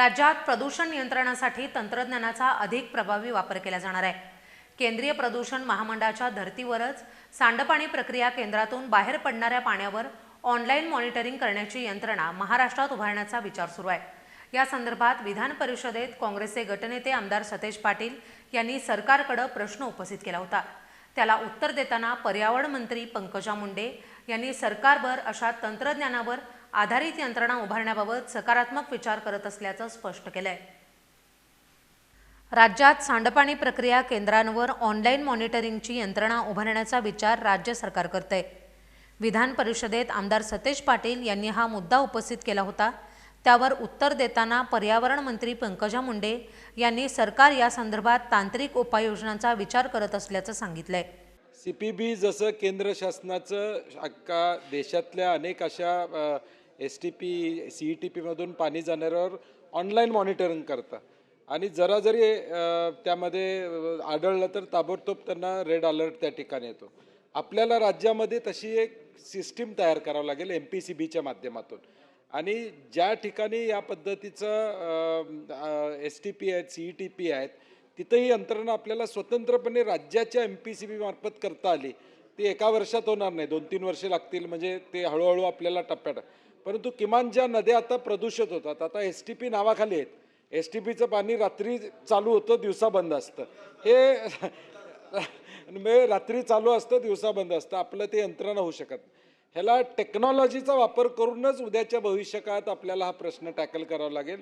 राज्यात प्रदूषण नियंत्रणासाठी तंत्रज्ञानाचा अधिक प्रभावी वापर केला जाणार आहे. केंद्रीय प्रदूषण महामंडळाच्या धर्तीवरच सांडपाणी प्रक्रिया केंद्रातून बाहेर पडणाऱ्या पाण्यावर ऑनलाईन मॉनिटरिंग करण्याची यंत्रणा महाराष्ट्रात उभारण्याचा विचार सुरू आहे. या संदर्भात विधान परिषदेत काँग्रेसचे गटनेते आमदार सतेज पाटील यांनी सरकारकडे प्रश्न उपस्थित केला होता. त्याला उत्तर देताना पर्यावरण मंत्री पंकजा मुंडे यांनी सरकारवर अशा तंत्रज्ञानावर आधारित यंत्रणा उभारण्याबाबत सकारात्मक विचार करत असल्याचं स्पष्ट केलंय. राज्यात सांडपाणी प्रक्रिया केंद्रांवर ऑनलाईन मॉनिटरिंगची यंत्रणा उभारण्याचा विचार राज्य सरकार करतंय. विधान परिषदेत आमदार सतेज पाटील यांनी हा मुद्दा उपस्थित केला होता. त्यावर उत्तर देताना पर्यावरण मंत्री पंकजा मुंडे यांनी सरकार या संदर्भात तांत्रिक उपाययोजनांचा विचार करत असल्याचं सांगितलंय. सी पी बी जसं केंद्र शासनाचं अख्खा देशातल्या अनेक अशा S T P C E T पीमधून पाणी जाणाऱ्यावर ऑनलाईन मॉनिटरिंग करतं. आणि जरा जरी त्यामध्ये आढळलं तर ताबडतोब त्यांना रेड अलर्ट त्या ठिकाणी येतो. आपल्याला राज्यामध्ये तशी एक सिस्टीम तयार करावं लागेल एम पी सी बीच्या माध्यमातून. आणि ज्या ठिकाणी या पद्धतीचं एस टी पी आहेत सी ई टी पी आहेत तिथं ही यंत्रणा आपल्याला स्वतंत्रपणे राज्याच्या एम पी सी बी मार्फत करता आली. ती एका वर्षात होणार नाही. दोन तीन वर्षे लागतील म्हणजे ते हळूहळू आपल्याला टप्प्यात. परंतु किमान ज्या नद्या आता प्रदूषित होतात आता एस टी पी नावाखाली आहेत. एस टी पीचं पाणी रात्री चालू होतं दिवसा बंद असतं. हे म्हणजे रात्री चालू असतं दिवसा बंद असतं. आपलं ते यंत्रणा होऊ शकत ह्याला टेक्नॉलॉजीचा वापर करूनच उद्याच्या भविष्यकाळात आपल्याला हा प्रश्न टॅकल करावा लागेल.